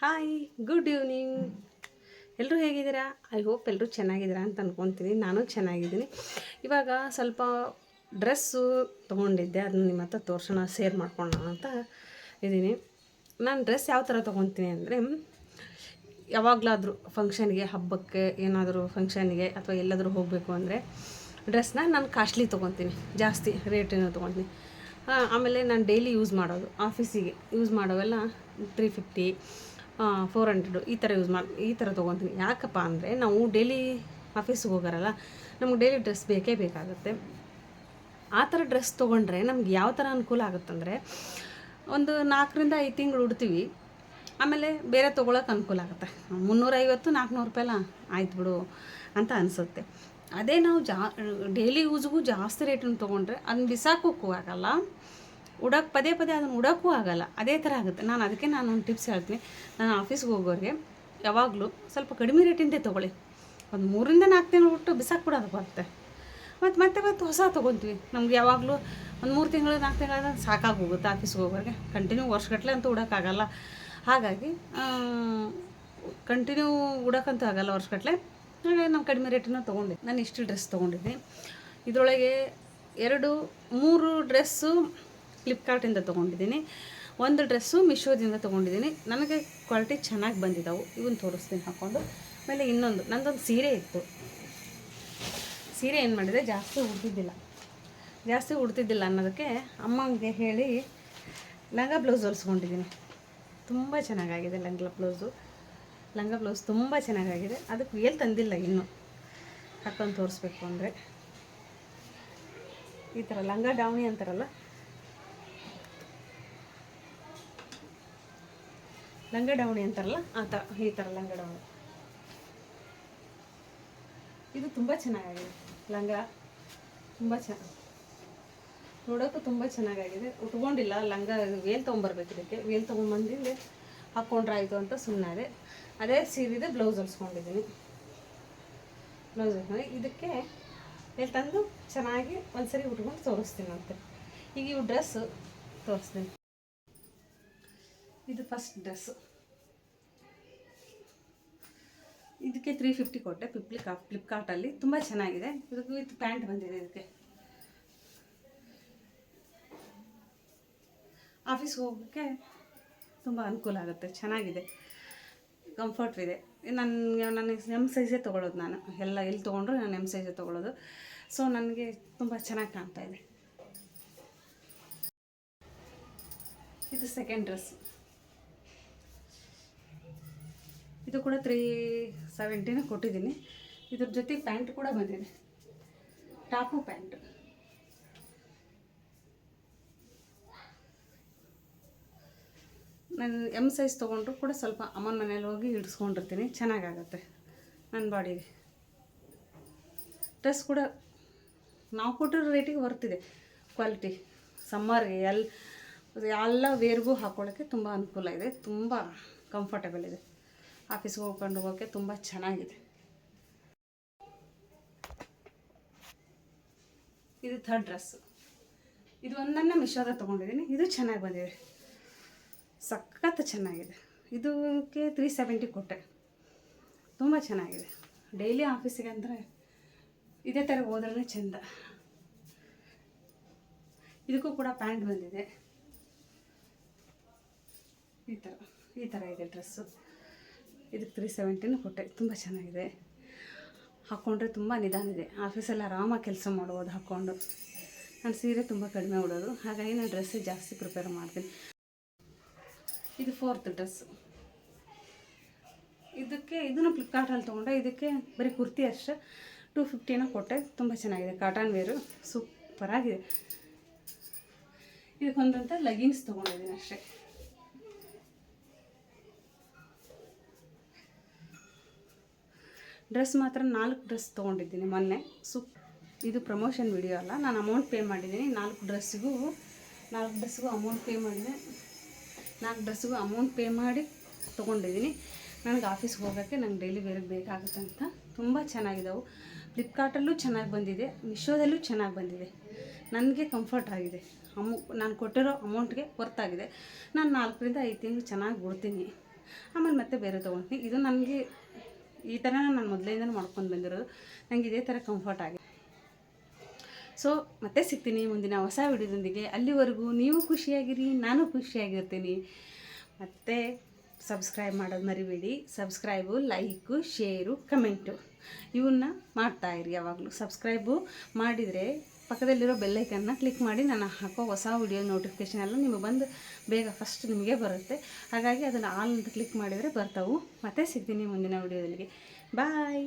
Hi good evening ಎಲ್ಲರೂ ಹೇಗಿದ್ದೀರಾ? I hope ಎಲ್ಲರೂ ಚೆನ್ನಾಗಿದ್ದೀರಾ ಅಂತ ಅಂದ್ಕೊತೀನಿ ನಾನು ಚೆನ್ನಾಗಿದ್ದೀನಿ. ಇವಾಗ ಸ್ವಲ್ಪ ಡ್ರೆಸ್ಸು ತೊಗೊಂಡಿದ್ದೆ. ಅದನ್ನ ನಿಮ್ಮ ಹತ್ರ ತೋರ್ಸೋಣ ಸೇರ್ ಮಾಡ್ಕೊಳ್ಳೋಣ ಅಂತ ಇದ್ದೀನಿ. ನಾನು ಡ್ರೆಸ್ ಯಾವ ಥರ ತೊಗೊತೀನಿ ಅಂದರೆ, ಯಾವಾಗಲಾದರೂ ಫಂಕ್ಷನ್ಗೆ ಹಬ್ಬಕ್ಕೆ ಏನಾದರೂ ಫಂಕ್ಷನ್ಗೆ ಅಥವಾ ಎಲ್ಲಾದರೂ ಹೋಗಬೇಕು ಅಂದರೆ ಡ್ರೆಸ್ನ ನಾನು ಕಾಸ್ಟ್ಲಿ ತೊಗೊತೀನಿ. ಜಾಸ್ತಿ ರೇಟಿನ ತೊಗೊತೀನಿ. ಆಮೇಲೆ ನಾನು ಡೈಲಿ ಯೂಸ್ ಮಾಡೋದು. ಆಫೀಸಿಗೆ ಯೂಸ್ ಮಾಡೋವೆಲ್ಲ ತ್ರೀ ಫಿಫ್ಟಿ ಫೋರ್ ಹಂಡ್ರೆಡು ಈ ಥರ ಯೂಸ್ ಮಾಡಿ ಈ ಥರ ತೊಗೊತೀನಿ. ಯಾಕಪ್ಪ ಅಂದರೆ ನಾವು ಡೈಲಿ ಆಫೀಸಿಗೆ ಹೋಗೋರಲ್ಲ, ನಮ್ಗೆ ಡೈಲಿ ಡ್ರೆಸ್ ಬೇಕೇ ಬೇಕಾಗುತ್ತೆ. ಆ ಥರ ಡ್ರೆಸ್ ತೊಗೊಂಡ್ರೆ ನಮ್ಗೆ ಯಾವ ಥರ ಅನುಕೂಲ ಆಗುತ್ತಂದರೆ, ಒಂದು ನಾಲ್ಕರಿಂದ ಐದು ತಿಂಗಳು ಉಡ್ತೀವಿ. ಆಮೇಲೆ ಬೇರೆ ತೊಗೊಳಕ್ಕೆ ಅನುಕೂಲ ಆಗುತ್ತೆ. ಮುನ್ನೂರೈವತ್ತು, ನಾಲ್ಕುನೂರು ರೂಪಾಯಿಲ್ಲ ಆಯ್ತು ಬಿಡು ಅಂತ ಅನಿಸುತ್ತೆ. ಅದೇ ನಾವು ಜಾ ಡೈಲಿ ಯೂಸ್ಗೂ ಜಾಸ್ತಿ ರೇಟನ್ನು ತೊಗೊಂಡ್ರೆ ಅದನ್ನ ಬಿಸಾಕೋಕ್ಕೂ ಆಗಲ್ಲ. ಉಡೋಕೆ, ಪದೇ ಪದೇ ಅದನ್ನು ಉಡೋಕ್ಕೂ ಆಗಲ್ಲ. ಅದೇ ಥರ ಆಗುತ್ತೆ. ನಾನು ಅದಕ್ಕೆ ನಾನು ಒಂದು ಟಿಪ್ಸ್ ಹೇಳ್ತೀನಿ. ನಾನು ಆಫೀಸ್ಗೆ ಹೋಗೋರಿಗೆ ಯಾವಾಗಲೂ ಸ್ವಲ್ಪ ಕಡಿಮೆ ರೇಟಿಂದೇ ತೊಗೊಳ್ಳಿ. ಒಂದು ಮೂರಿಂದ ನಾಲ್ಕು ತಿಂಗಳು ಬಿಟ್ಟು ಬಿಸಾಕ್ಬಿಡೋದು ಬರುತ್ತೆ. ಮತ್ತು ಮತ್ತೆ ಮತ್ತೆ ಹೊಸ ತೊಗೊತೀವಿ. ನಮ್ಗೆ ಯಾವಾಗಲೂ ಒಂದು ಮೂರು ತಿಂಗಳು, ನಾಲ್ಕು ತಿಂಗಳ ಸಾಕಾಗಿ ಹೋಗುತ್ತೆ ಆಫೀಸ್ಗೆ ಹೋಗೋರಿಗೆ. ಕಂಟಿನ್ಯೂ ವರ್ಷಗಟ್ಟಲೆ ಅಂತೂ ಉಡೋಕ್ಕಾಗಲ್ಲ ಹಾಗಾಗಿ ಕಂಟಿನ್ಯೂ ಉಡೋಕ್ಕಂತೂ ಆಗಲ್ಲ ವರ್ಷಗಟ್ಟಲೆ ಹಾಗಾಗಿ ನಾನು ಕಡಿಮೆ ರೇಟಿನ ತೊಗೊಂಡೆ. ನಾನು ಇಷ್ಟು ಡ್ರೆಸ್ ತೊಗೊಂಡಿದ್ದೆ. ಇದರೊಳಗೆ ಎರಡು, ಮೂರು ಡ್ರೆಸ್ಸು ಫ್ಲಿಪ್ಕಾರ್ಟಿಂದ ತೊಗೊಂಡಿದ್ದೀನಿ. ಒಂದು ಡ್ರೆಸ್ಸು ಮಿಶೋದಿಂದ ತೊಗೊಂಡಿದ್ದೀನಿ. ನನಗೆ ಕ್ವಾಲಿಟಿ ಚೆನ್ನಾಗಿ ಬಂದಿದ್ದಾವೆ ಇವನ್ನ ತೋರಿಸ್ತೀನಿ ಹಾಕ್ಕೊಂಡು ಆಮೇಲೆ ಇನ್ನೊಂದು, ನಂದೊಂದು ಸೀರೆ ಇತ್ತು. ಸೀರೆ ಏನು ಮಾಡಿದೆ? ಜಾಸ್ತಿ ಉಡ್ತಿದ್ದಿಲ್ಲ. ಜಾಸ್ತಿ ಉಡ್ತಿದ್ದಿಲ್ಲ ಅನ್ನೋದಕ್ಕೆ ಅಮ್ಮಂಗೆ ಹೇಳಿ ಲಂಗ ಬ್ಲೌಸ್ ಹೊಲಿಸ್ಕೊಂಡಿದ್ದೀನಿ. ತುಂಬ ಚೆನ್ನಾಗಾಗಿದೆ ಲಂಗ ಬ್ಲೌಸು. ಲಂಗ ಬ್ಲೌಸ್ ತುಂಬ ಚೆನ್ನಾಗಾಗಿದೆ. ಅದಕ್ಕೆ ವೇಲ್ ತಂದಿಲ್ಲ ಇನ್ನೂ. ಹಾಕೊಂಡು ತೋರಿಸ್ಬೇಕು ಅಂದರೆ. ಈ ಥರ ಲಂಗ ಡಾವಣಿ ಅಂತಾರಲ್ಲ? ಲಂಗ ಡಾವಣಿ ಅಂತಾರಲ್ಲ, ಆ ಈ ಥರ ಲಂಗ ಡೌಣಿ ಇದು ತುಂಬ ಚೆನ್ನಾಗಿದೆ ಲಂಗ ತುಂಬ ಚೆನ್ನಾಗಿ ನೋಡೋಕ್ಕೂ ತುಂಬ ಚೆನ್ನಾಗಾಗಿದೆ. ಉಟ್ಕೊಂಡಿಲ್ಲ, ಲಂಗ ವೇಲ್ ತೊಗೊಂಬರ್ಬೇಕು ಇದಕ್ಕೆ. ವೇಲ್ ತೊಗೊಂಬಂದಿಲ್ಲಿ ಹಾಕ್ಕೊಂಡ್ರೆ ಆಯಿತು ಅಂತ ಸುಮ್ಮನೆ ಅದೇ ಸೀರೆದು ಬ್ಲೌಸ್ ಹೊಲ್ಸ್ಕೊಂಡಿದ್ದೀನಿ. ಬ್ಲೌಸ್ ಹೊಲ್ಸ್ಕೊಂಡು ಇದಕ್ಕೆ ವೇಲ್ ತಂದು ಚೆನ್ನಾಗಿ ಒಂದ್ಸರಿ ಉಟ್ಕೊಂಡು ತೋರಿಸ್ತೀನಿ ಅಂತ ಈಗ ಇವು ಡ್ರೆಸ್ಸು ತೋರಿಸ್ತೀನಿ. ಇದು ಫಸ್ಟ್ ಡ್ರೆಸ್ಸು ಇದಕ್ಕೆ ತ್ರೀ ಫಿಫ್ಟಿ ಕೊಟ್ಟೆ ಫ್ಲಿಪ್ಲಿಕಾ ಫ್ಲಿಪ್ಕಾರ್ಟಲ್ಲಿ ತುಂಬ ಚೆನ್ನಾಗಿದೆ. ಇದಕ್ಕೆ ವಿತ್ ಪ್ಯಾಂಟ್ ಬಂದಿದೆ ಇದಕ್ಕೆ. ಆಫೀಸ್ಗೆ ಹೋಗೋಕ್ಕೆ ತುಂಬ ಅನುಕೂಲ ಆಗುತ್ತೆ. ಚೆನ್ನಾಗಿದೆ. ಕಂಫರ್ಟ್ ಇದೆ. ನನಗೆ ನನಗೆ ಎಂ ಸೈಜೇ ತೊಗೊಳೋದು ನಾನು. ಎಲ್ಲ ಎಲ್ಲಿ ತೊಗೊಂಡ್ರು ನಾನು ಎಂ ಸೈಜೇ ತೊಗೊಳೋದು ಸೊ ನನಗೆ ತುಂಬ ಚೆನ್ನಾಗಿ ಕಾಣ್ತಾ ಇದೆ. ಇದು ಸೆಕೆಂಡ್ ಡ್ರೆಸ್ ಇದು ಕೂಡ ತ್ರೀ ಸೆವೆಂಟಿನ ಕೊಟ್ಟಿದ್ದೀನಿ. ಇದ್ರ ಜೊತೆ ಪ್ಯಾಂಟ್ ಕೂಡ ಬಂದಿದೆ. Top pant. ನಾನು ಎಂ ಸೈಜ್ ತೊಗೊಂಡ್ರು ಕೂಡ ಸ್ವಲ್ಪ ಅಮ್ಮನ ಮನೇಲಿ ಹೋಗಿ ಹಿಡಿಸ್ಕೊಂಡಿರ್ತೀನಿ ಚೆನ್ನಾಗಾಗತ್ತೆ ನನ್ನ ಬಾಡಿಗೆ. ಡ್ರೆಸ್ ಕೂಡ ನಾವು ಕೊಟ್ಟಿರೋ ರೇಟಿಗೆ ಬರ್ತಿದೆ ಕ್ವಾಲಿಟಿ ಸಮ್ಮರ್ಗೆ ಎಲ್ ಎಲ್ಲ ವೇರ್ಗೂ ಹಾಕ್ಕೊಳ್ಳೋಕ್ಕೆ ತುಂಬ ಅನುಕೂಲ ಇದೆ. ತುಂಬ ಕಂಫರ್ಟಬಲ್ ಇದೆ. ಆಫೀಸ್ಗೆ ಹೋಗ್ಕೊಂಡು ಹೋಗೋಕ್ಕೆ ತುಂಬ ಚೆನ್ನಾಗಿದೆ. ಇದು ಥರ್ಡ್ ಡ್ರೆಸ್ಸು ಇದು ಒಂದನ್ನು ಮಿಶೋದ ತೊಗೊಂಡಿದ್ದೀನಿ. ಇದು ಚೆನ್ನಾಗಿ ಬಂದಿದೆ. ಸಖತ್ ಚೆನ್ನಾಗಿದೆ. ಇದಕ್ಕೆ ತ್ರೀ ಸೆವೆಂಟಿ ಕೊಟ್ಟೆ. ತುಂಬ ಚೆನ್ನಾಗಿದೆ. ಡೈಲಿ ಆಫೀಸಿಗೆ ಅಂದರೆ ಇದೇ ಥರ ಹೋದ್ರೇ ಚೆಂದ. ಇದಕ್ಕೂ ಕೂಡ ಪ್ಯಾಂಟ್ ಬಂದಿದೆ. ಈ ಥರ ಈ ಥರ ಇದೆ ಡ್ರೆಸ್ಸು. ಇದಕ್ಕೆ ತ್ರೀ ಸೆವೆಂಟಿನೂ ಕೊಟ್ಟೆ ತುಂಬ ಚೆನ್ನಾಗಿದೆ. ಹಾಕ್ಕೊಂಡ್ರೆ ತುಂಬ ನಿಧಾನ ಇದೆ. ಆಫೀಸಲ್ಲಿ ಆರಾಮಾಗಿ ಕೆಲಸ ಮಾಡ್ಬೋದು ಹಾಕ್ಕೊಂಡು. ನಾನು ಸೀರೆ ತುಂಬ ಕಡಿಮೆ ಉಡೋದು. ಹಾಗಾಗಿ ನಾನು ಡ್ರೆಸ್ಸೇ ಜಾಸ್ತಿ ಪ್ರಿಪೇರ್ ಮಾಡ್ತೀನಿ. ಇದು ಫೋರ್ತ್ ಡ್ರೆಸ್ಸು ಇದಕ್ಕೆ ಇದನ್ನು ಫ್ಲಿಪ್ಕಾರ್ಟಲ್ಲಿ ತೊಗೊಂಡೆ. ಇದಕ್ಕೆ ಬರೀ ಕುರ್ತಿ ಅಷ್ಟೇ. ಟೂ ಫಿಫ್ಟಿನ ಕೊಟ್ಟೆ. ತುಂಬ ಚೆನ್ನಾಗಿದೆ. ಕಾಟನ್ ವೇರು ಸೂಪರಾಗಿದೆ. ಇದಕ್ಕೊಂದಂಥ ಲೆಗಿನ್ಸ್ ತೊಗೊಂಡಿದ್ದೀನಿ ಅಷ್ಟೇ. ಡ್ರೆಸ್ ಮಾತ್ರ ನಾಲ್ಕು ಡ್ರೆಸ್ ತೊಗೊಂಡಿದ್ದೀನಿ ಮೊನ್ನೆ. ಸು ಇದು ಪ್ರಮೋಷನ್ ವಿಡಿಯೋ ಅಲ್ಲ. ನಾನು ಅಮೌಂಟ್ ಪೇ ಮಾಡಿದ್ದೀನಿ. ನಾಲ್ಕು ಡ್ರೆಸ್ಸಿಗೂ ನಾಲ್ಕು ಡ್ರೆಸ್ಸಿಗೂ ಅಮೌಂಟ್ ಪೇ ಮಾಡಿದೆ. ನಾಲ್ಕು ಡ್ರೆಸ್ಸಿಗೂ ಅಮೌಂಟ್ ಪೇ ಮಾಡಿ ತೊಗೊಂಡಿದ್ದೀನಿ. ನನಗೆ ಆಫೀಸ್ಗೆ ಹೋಗೋಕ್ಕೆ ನಂಗೆ ಡೈಲಿ ವೇರಿಗೆ ಬೇಕಾಗುತ್ತೆ ಅಂತ. ತುಂಬ ಚೆನ್ನಾಗಿದ್ದಾವೆ ಫ್ಲಿಪ್ಕಾರ್ಟಲ್ಲೂ ಚೆನ್ನಾಗಿ ಬಂದಿದೆ. ಮಿಶೋದಲ್ಲೂ ಚೆನ್ನಾಗಿ ಬಂದಿದೆ. ನನಗೆ ಕಂಫರ್ಟ್ ಆಗಿದೆ. ಅಮು ನಾನು ಕೊಟ್ಟಿರೋ ಅಮೌಂಟ್ಗೆ ಹೊರ್ತಾಗಿದೆ ಆಗಿದೆ. ನಾನು ನಾಲ್ಕರಿಂದ ಐದು ತಿಂಗಳು ಚೆನ್ನಾಗಿ ಬಿಡ್ತೀನಿ ಆಮೇಲೆ ಮತ್ತೆ ಬೇರೆ ತೊಗೊಳ್ತೀನಿ ಇದು ನನಗೆ ಈ ಥರ ನಾನು ಮೊದಲಿಂದಲೂ ಮಾಡ್ಕೊಂಡು ಬಂದಿರೋದು. ನನಗೆ ಇದೇ ಥರ ಕಂಫರ್ಟ್ ಆಗಿದೆ ಸೊ ಮತ್ತೆ ಸಿಗ್ತೀನಿ ಮುಂದಿನ ಹೊಸ ವಿಡಿಯೋದೊಂದಿಗೆ. ಅಲ್ಲಿವರೆಗೂ ನೀವು ಖುಷಿಯಾಗಿರಿ, ನಾನು ಖುಷಿಯಾಗಿರ್ತೀನಿ. ಮತ್ತು ಸಬ್ಸ್ಕ್ರೈಬ್ ಮಾಡೋದು ಮರಿಬೇಡಿ. ಸಬ್ಸ್ಕ್ರೈಬು ಲೈಕು ಶೇರು ಕಮೆಂಟು ಇವನ್ನ ಮಾಡ್ತಾಯಿರಿ ಯಾವಾಗಲೂ. ಸಬ್ಸ್ಕ್ರೈಬು ಮಾಡಿದರೆ ಪಕ್ಕದಲ್ಲಿರೋ ಬೆಲ್ಲೈಕನ್ನ ಕ್ಲಿಕ್ ಮಾಡಿ ನಾನು ಹಾಕೋ ಹೊಸ ವಿಡಿಯೋ ನೋಟಿಫಿಕೇಷನ್ ಎಲ್ಲ ನಿಮಗೆ ಬಂದು ಬೇಗ ಫಸ್ಟ್ ನಿಮಗೆ ಬರುತ್ತೆ. ಹಾಗಾಗಿ ಅದನ್ನು ಆಲ್ ಅಂತ ಕ್ಲಿಕ್ ಮಾಡಿದರೆ ಬರ್ತಾವೆ. ಮತ್ತೆ ಸಿಗ್ತೀನಿ ಮುಂದಿನ ವಿಡಿಯೋದಲ್ಲಿ ಬಾಯ್